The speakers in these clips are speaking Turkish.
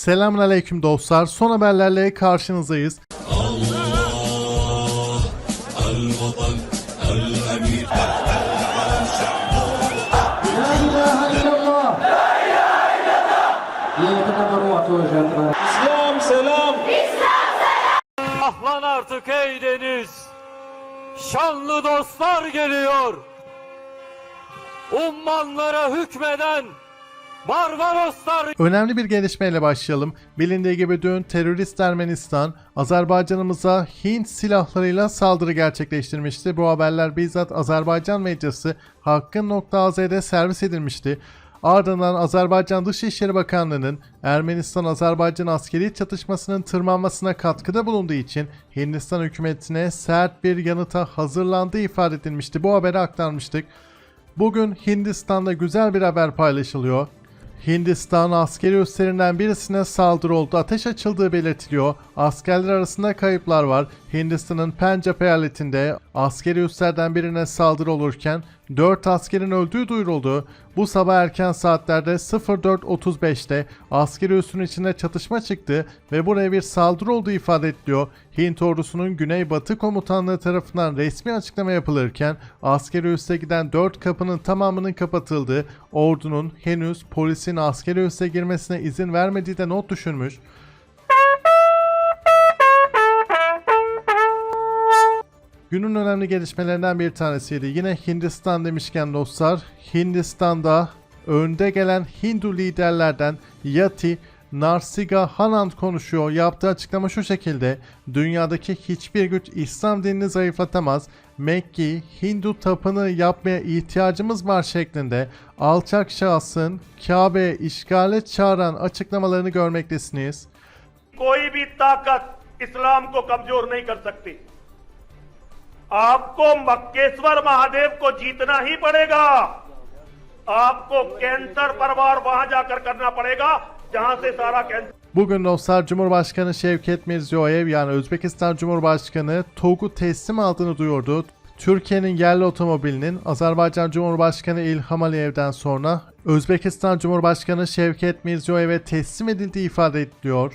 Selamun Aleyküm dostlar. Son haberlerle karşınızdayız. Allah, el vatan, el emir, İslam selam. İslam selam. Ah lan artık ey deniz. Şanlı dostlar geliyor. Ummanlara hükmeden Barbaroslar Önemli bir gelişmeyle başlayalım. Bilindiği gibi dün terörist Ermenistan, Azerbaycan'ımıza Hint silahlarıyla saldırı gerçekleştirmişti. Bu haberler bizzat Azerbaycan medyası Hakkın.az'de servis edilmişti. Ardından Azerbaycan Dışişleri Bakanlığı'nın Ermenistan-Azerbaycan askeri çatışmasının tırmanmasına katkıda bulunduğu için Hindistan hükümetine sert bir yanıta hazırlandığı ifade edilmişti. Bu haberi aktarmıştık. Bugün Hindistan'da güzel bir haber paylaşılıyor. Hindistan askeri üslerinden birisine saldırı oldu. Ateş açıldığı belirtiliyor. Askerler arasında kayıplar var. Hindistan'ın Pencap eyaletinde askeri üslerden birine saldırı olurken 4 askerin öldüğü duyuruldu. Bu sabah erken saatlerde 04.35'te askeri üssün içinde çatışma çıktı ve buraya bir saldırı olduğu ifade ediliyor. Hint ordusunun Güneybatı Komutanlığı tarafından resmi açıklama yapılırken askeri üsse giden 4 kapının tamamının kapatıldığı, ordunun henüz polisin askeri üsse girmesine izin vermediği de not düşürmüş. Günün önemli gelişmelerinden bir tanesiydi. Yine Hindistan demişken dostlar, Hindistan'da önde gelen Hindu liderlerden Yati Narsiga Anand konuşuyor. Yaptığı açıklama şu şekilde. Dünyadaki hiçbir güç İslam dinini zayıflatamaz. Mekki, Hindu tapını yapmaya ihtiyacımız var şeklinde alçak şahsın Kabe'ye işgale çağıran açıklamalarını görmektesiniz. Koi bhi takat İslam ko kamzor nahi kar sakti. आपको मक्केश्वर महादेव को जीतना ही पड़ेगा आपको कैंसर परवार वहां जाकर करना पड़ेगा जहां से सारा cancer Bugün dostlar Cumhurbaşkanı Şevket Mirziyoyev yani Özbekistan Cumhurbaşkanı TOG'u teslim aldığını duyurdu. Türkiye'nin yerli otomobilinin Azerbaycan Cumhurbaşkanı İlham Aliyev'den sonra Özbekistan Cumhurbaşkanı Şevket Mirziyoyev'e teslim edildiği ifade ediliyor.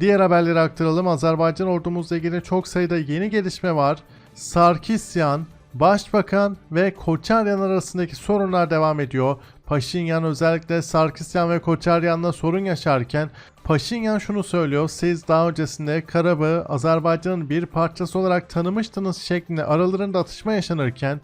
Diğer haberleri aktaralım. Azerbaycan ordumuzla ilgili çok sayıda yeni gelişme var. Sarkisyan, Başbakan ve Koçaryan arasındaki sorunlar devam ediyor. Paşinyan özellikle Sarkisyan ve Koçaryan'la sorun yaşarken Paşinyan şunu söylüyor. Siz daha öncesinde Karabağ'ı Azerbaycan'ın bir parçası olarak tanımıştınız şeklinde aralarında atışma yaşanırken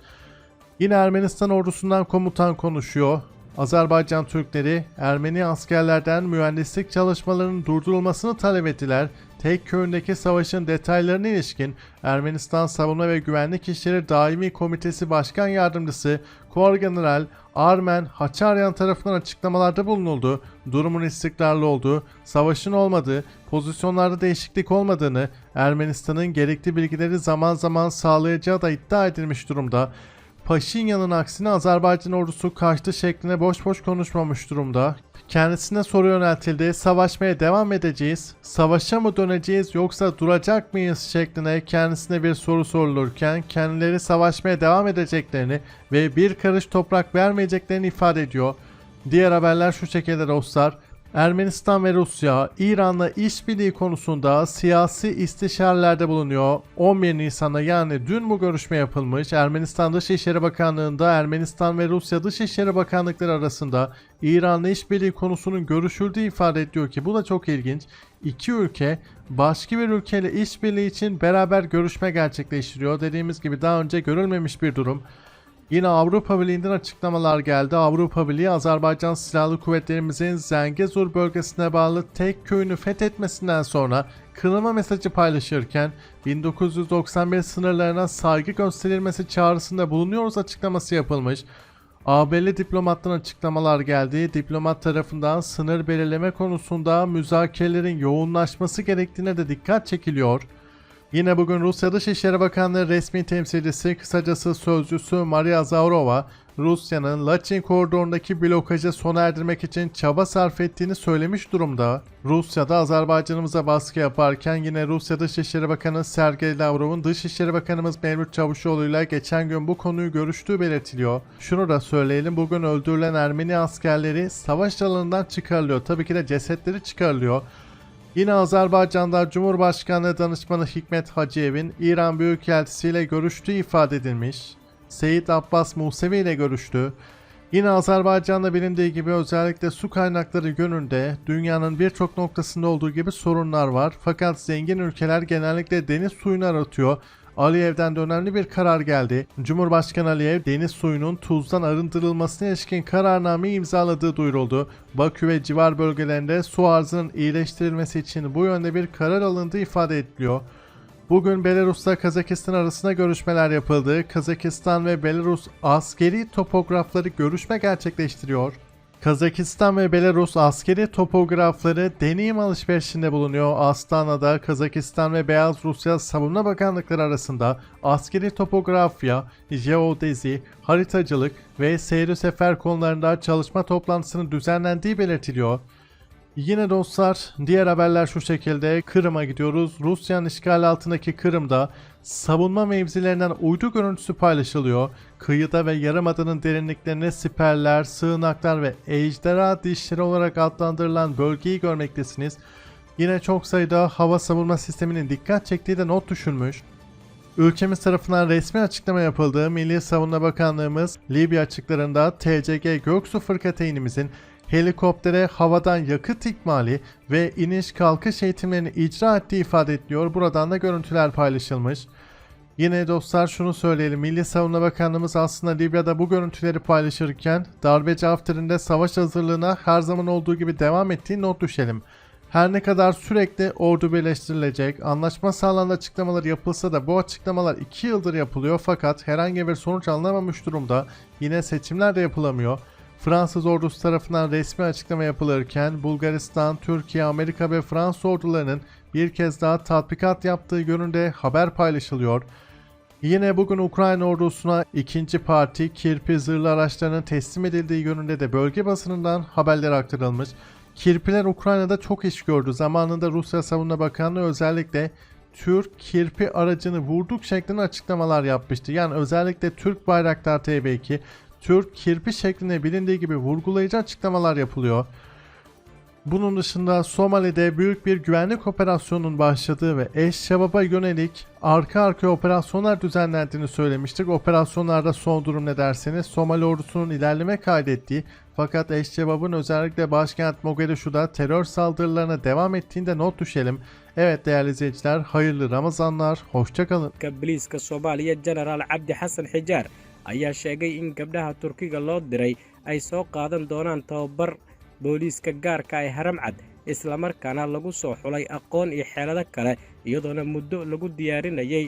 Yine Ermenistan ordusundan komutan konuşuyor. Azerbaycan Türkleri Ermeni askerlerden mühendislik çalışmalarının durdurulmasını talep ettiler. Tek köyündeki savaşın detaylarına ilişkin Ermenistan Savunma ve Güvenlik İşleri Daimi Komitesi Başkan Yardımcısı Korgeneral Armen Haçaryan tarafından açıklamalarda bulunuldu. Durumun istikrarlı olduğu, savaşın olmadığı, pozisyonlarda değişiklik olmadığını, Ermenistan'ın gerekli bilgileri zaman zaman sağlayacağı da iddia edilmiş durumda. Paşinyan'ın aksine Azerbaycan ordusu kaçtı şeklinde boş boş konuşmamış durumda. Kendisine soru yöneltildi. Savaşmaya devam edeceğiz. Savaşa mı döneceğiz yoksa duracak mıyız şeklinde kendisine bir soru sorulurken kendileri savaşmaya devam edeceklerini ve bir karış toprak vermeyeceklerini ifade ediyor. Diğer haberler şu şekilde dostlar. Ermenistan ve Rusya, İran'la işbirliği konusunda siyasi istişarelerde bulunuyor. 11 Nisan'da yani dün bu görüşme yapılmış. Ermenistan Dışişleri Bakanlığı'nda Ermenistan ve Rusya Dışişleri Bakanlıkları arasında İran'la işbirliği konusunun görüşüldüğü ifade ediyor ki bu da çok ilginç. İki ülke başka bir ülkeyle işbirliği için beraber görüşme gerçekleştiriyor. Dediğimiz gibi daha önce görülmemiş bir durum. Yine Avrupa Birliği'nden açıklamalar geldi. Avrupa Birliği Azerbaycan Silahlı Kuvvetlerimizin Zengezur bölgesine bağlı tek köyünü fethetmesinden sonra kınama mesajı paylaşırken 1991 sınırlarına saygı gösterilmesi çağrısında bulunuyoruz açıklaması yapılmış. AB'li diplomattan açıklamalar geldi. Diplomat tarafından sınır belirleme konusunda müzakerelerin yoğunlaşması gerektiğine de dikkat çekiliyor. Yine bugün Rusya Dışişleri Bakanlığı resmi temsilcisi kısacası sözcüsü Maria Zaurova Rusya'nın Laçin koridorundaki blokajı sona erdirmek için çaba sarf ettiğini söylemiş durumda. Rusya'da Azerbaycan'ımıza baskı yaparken yine Rusya Dışişleri Bakanı Sergey Lavrov'un Dışişleri Bakanımız Mevlüt Çavuşoğlu ile geçen gün bu konuyu görüştüğü belirtiliyor. Şunu da söyleyelim bugün öldürülen Ermeni askerleri savaş alanından çıkarılıyor. Tabii ki de cesetleri çıkarılıyor. Yine Azerbaycan'da Cumhurbaşkanı Danışmanı Hikmet Hacıyev'in İran Büyükelçisi ile görüştüğü ifade edilmiş. Seyit Abbas Musevi ile görüştü. Yine Azerbaycan'da bilindiği gibi özellikle su kaynakları yönünde dünyanın birçok noktasında olduğu gibi sorunlar var. Fakat zengin ülkeler genellikle deniz suyunu aratıyor. Aliyev'den de önemli bir karar geldi. Cumhurbaşkanı Aliyev deniz suyunun tuzdan arındırılmasına ilişkin kararnameyi imzaladığı duyuruldu. Bakü ve civar bölgelerinde su arzının iyileştirilmesi için bu yönde bir karar alındığı ifade ediliyor. Bugün Belarus'la Kazakistan arasında görüşmeler yapıldı. Kazakistan ve Belarus askeri topografları görüşme gerçekleştiriyor. Kazakistan ve Belarus askeri topografları deneyim alışverişinde bulunuyor. Astana'da Kazakistan ve Beyaz Rusya Savunma Bakanlıkları arasında askeri topografya, jeodezi, haritacılık ve seyri sefer konularında çalışma toplantısının düzenlendiği belirtiliyor. Yine dostlar diğer haberler şu şekilde Kırım'a gidiyoruz. Rusya'nın işgal altındaki Kırım'da savunma mevzilerinden uydu görüntüsü paylaşılıyor. Kıyıda ve yarımadanın derinliklerine siperler, sığınaklar ve ejderha dişleri olarak adlandırılan bölgeyi görmektesiniz. Yine çok sayıda hava savunma sisteminin dikkat çektiği de not düşülmüş. Ülkemiz tarafından resmi açıklama yapıldığı Milli Savunma Bakanlığımız Libya açıklarında TCG Göksu fırkateynimizin helikoptere havadan yakıt ikmali ve iniş kalkış eğitimlerini icra ettiği ifade ediliyor. Buradan da görüntüler paylaşılmış. Yine dostlar şunu söyleyelim. Milli Savunma Bakanlığımız aslında Libya'da bu görüntüleri paylaşırken darbeci Hafter'in savaş hazırlığına her zaman olduğu gibi devam ettiği not düşelim. Her ne kadar sürekli ordu birleştirilecek, anlaşma sağlanan açıklamalar yapılsa da bu açıklamalar 2 yıldır yapılıyor fakat herhangi bir sonuç alınamamış durumda. Yine seçimler de yapılamıyor. Fransız ordusu tarafından resmi açıklama yapılırken Bulgaristan, Türkiye, Amerika ve Fransız ordularının bir kez daha tatbikat yaptığı yönünde haber paylaşılıyor. Yine bugün Ukrayna ordusuna ikinci parti kirpi zırhlı araçlarının teslim edildiği yönünde de bölge basınından haberler aktarılmış. Kirpiler Ukrayna'da çok iş gördü. Zamanında Rusya Savunma Bakanlığı özellikle Türk kirpi aracını vurduk şeklinde açıklamalar yapmıştı. Yani özellikle Türk Bayraktar TB2 Türk kirpi şeklinde bilindiği gibi vurgulayıcı açıklamalar yapılıyor. Bunun dışında Somali'de büyük bir güvenlik operasyonunun başladığı ve eş-şebaba yönelik arka arkaya operasyonlar düzenlendiğini söylemiştik. Operasyonlarda son durum ne derseniz Somali ordusunun ilerleme kaydettiği fakat eş-şebabın özellikle başkent Mogadishu'da terör saldırılarına devam ettiğinde not düşelim. Evet değerli izleyiciler hayırlı Ramazanlar, hoşçakalın. Ayaa sheegay in gabdhaha Turkiga loo diray ay soo qaadan doonaan tababar booliiska gaarka ee Haramcad islamarkaana lagu soo xulay aqoon iyo xeelado kale iyadoona muddo lagu diyaarinayay